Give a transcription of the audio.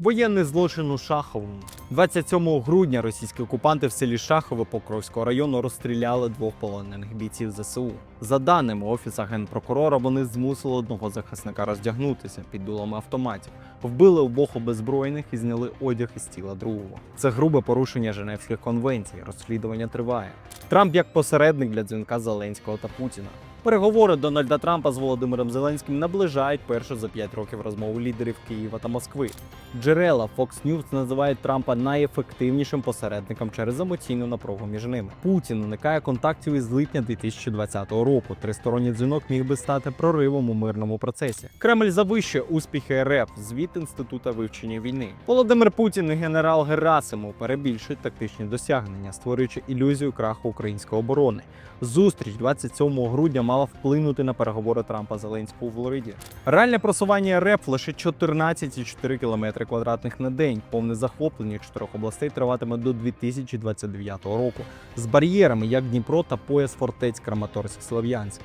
Воєнний злочин у Шаховому. 27 грудня російські окупанти в селі Шахове Покровського району розстріляли двох полонених бійців ЗСУ. За даними офісу генпрокурора, вони змусили одного захисника роздягнутися під дулами автоматів, вбили обох обезброєних і зняли одяг із тіла другого. Це грубе порушення Женевських конвенцій. Розслідування триває. Трамп як посередник для дзвінка Зеленського та Путіна. Переговори Дональда Трампа з Володимиром Зеленським наближають першу за 5 років розмову лідерів Києва та Москви. Джерела Fox News називають Трампа найефективнішим посередником через емоційну напругу між ними. Путін уникає контактів із липня 2020 року. Тристоронній дзвінок міг би стати проривом у мирному процесі. Кремль завищує успіхи РФ. Звіт інститута вивчення війни. Володимир Путін і генерал Герасимов перебільшують тактичні досягнення, створюючи ілюзію краху української оборони. Зустріч 27 грудня мала вплинути на переговори Трампа Зеленського у Флориді. Реальне просування РЕП лише 14,4 км квадратних на день. Повне захоплення чотирьох областей триватиме до 2029 року з бар'єрами як Дніпро та пояс фортець Краматорськ Слов'янськ.